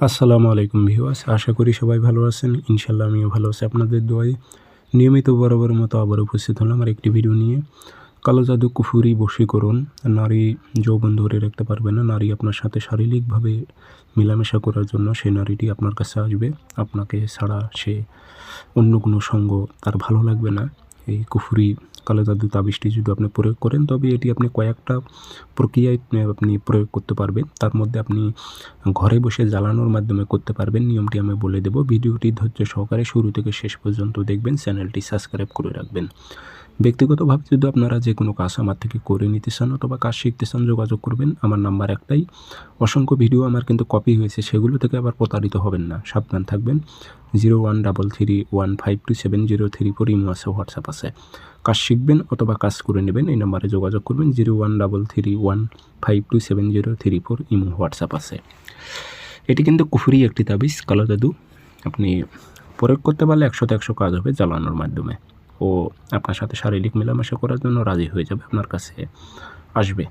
আসসালামু আলাইকুম ভিউয়ার্স, আশা করি সবাই ভালো আছেন। ইনশাল্লাহ আমিও ভালো আছি। আপনাদের দোয়ায় নিয়মিত বরাবর মতো আবার উপস্থিত হলাম আর একটি ভিডিও নিয়ে। কালো জাদু কুফুরি বশীকরণ নারী যৌবন ধরে রাখতে পারবে না। নারী আপনার সাথে শারীরিকভাবে মেলামেশা করার জন্য সেই নারীটি আপনার কাছে আসবে। আপনাকে ছাড়া সে অন্য কোনো সঙ্গ তার ভালো লাগবে না। এই কুফুরি কালো জাদু তাবিজটি যদি আপনি প্রয়োগ করেন, তবে এটি আপনি কয়েকটা প্রক্রিয়ায় আপনি প্রয়োগ করতে পারবেন। তার মধ্যে আপনি ঘরে বসে জ্বালানোর মাধ্যমে করতে পারবেন। নিয়মটি আমি বলে দেব। ভিডিওটি ধৈর্য সহকারে শুরু থেকে শেষ পর্যন্ত দেখবেন। চ্যানেলটি সাবস্ক্রাইব করে রাখবেন। ব্যক্তিগতভাবে যদি আপনারা যে কোনো কাজ আমার থেকে করে নিতে চান অথবা কাজ শিখতে চান, যোগাযোগ করবেন। আমার নাম্বার একটাই। অসংখ্য ভিডিও আমার কিন্তু কপি হয়েছে, সেগুলো থেকে আবার প্রতারিত হবেন না। সাবধান থাকবেন। Zero one double three one five two seven zero three four imo আছে, হোয়াটসঅ্যাপ আছে। কাজ শিখবেন অথবা কাজ করে নেবেন, এই নাম্বারে যোগাযোগ করবেন। Zero one double three one five two seven zero three four imo, WhatsApp আছে। এটি কিন্তু কুফুরি একটি তাবিজ। কালো জাদু। আপনি প্রয়োগ করতে পারলে একশোতে একশো কাজ হবে জ্বালানোর মাধ্যমে। ও আপনার সাথে শারীরিক মেলামেশা করার জন্য রাজি হয়ে যাবে, আপনার কাছে আসবে।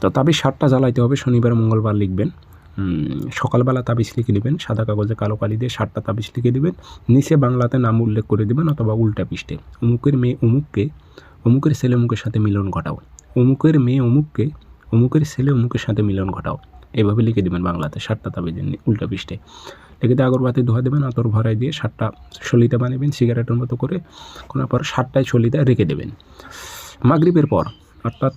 তো তাবিজ সারটা জ্বালাইতে হবে, শনিবার, মঙ্গলবার লিখবেন। সকালবেলা তাবিজ লিখে নেবেন সাদা কাগজে কালো কালি দিয়ে সাতটা তাবিজ লিখে দেবেন, নিচে বাংলাতে নাম উল্লেখ করে দেবেন অথবা উল্টা পৃষ্ঠে। অমুকের মেয়ে অমুককে, অমুকের ছেলে অমুকের সাথে মিলন ঘটাও। অমুকের মেয়ে অমুককে, অমুকের ছেলে অমুকের সাথে মিলন ঘটাও। এভাবে লিখে দেবেন বাংলাতে সাতটা তাবিজের উল্টা পৃষ্ঠে। দিয়ে আগরবাতি ধোয়া দেবেন আতর ভরাই দিয়ে সাতটা সলিতা বানাবেন সিগারেটের মতো করে করার পর সাতটায় সলিতা রেখে দেবেন। মাগরিবের পর, অর্থাৎ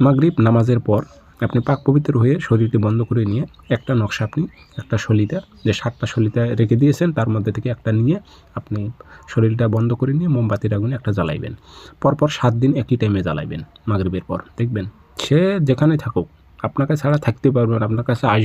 মাগরিব নামাজের পর আপনি পাক পবিত্র হয়ে শরীরটি বন্ধ করে নিয়ে একটা নকশা আপনি একটা সলিতা যে সাতটা সলিতা রেখে দিয়েছেন, তার মধ্যে থেকে একটা নিয়ে আপনি শরীরটা বন্ধ করে নিয়ে মোমবাতির আগুনে একটা জ্বালাইবেন। পরপর সাত দিন একই টাইমে জ্বালাইবেন মাগরিবের পর, দেখবেন। সে যেখানে থাকুক, আপনাকে ছাড়া থাকতে পারবেন আপনার কাছে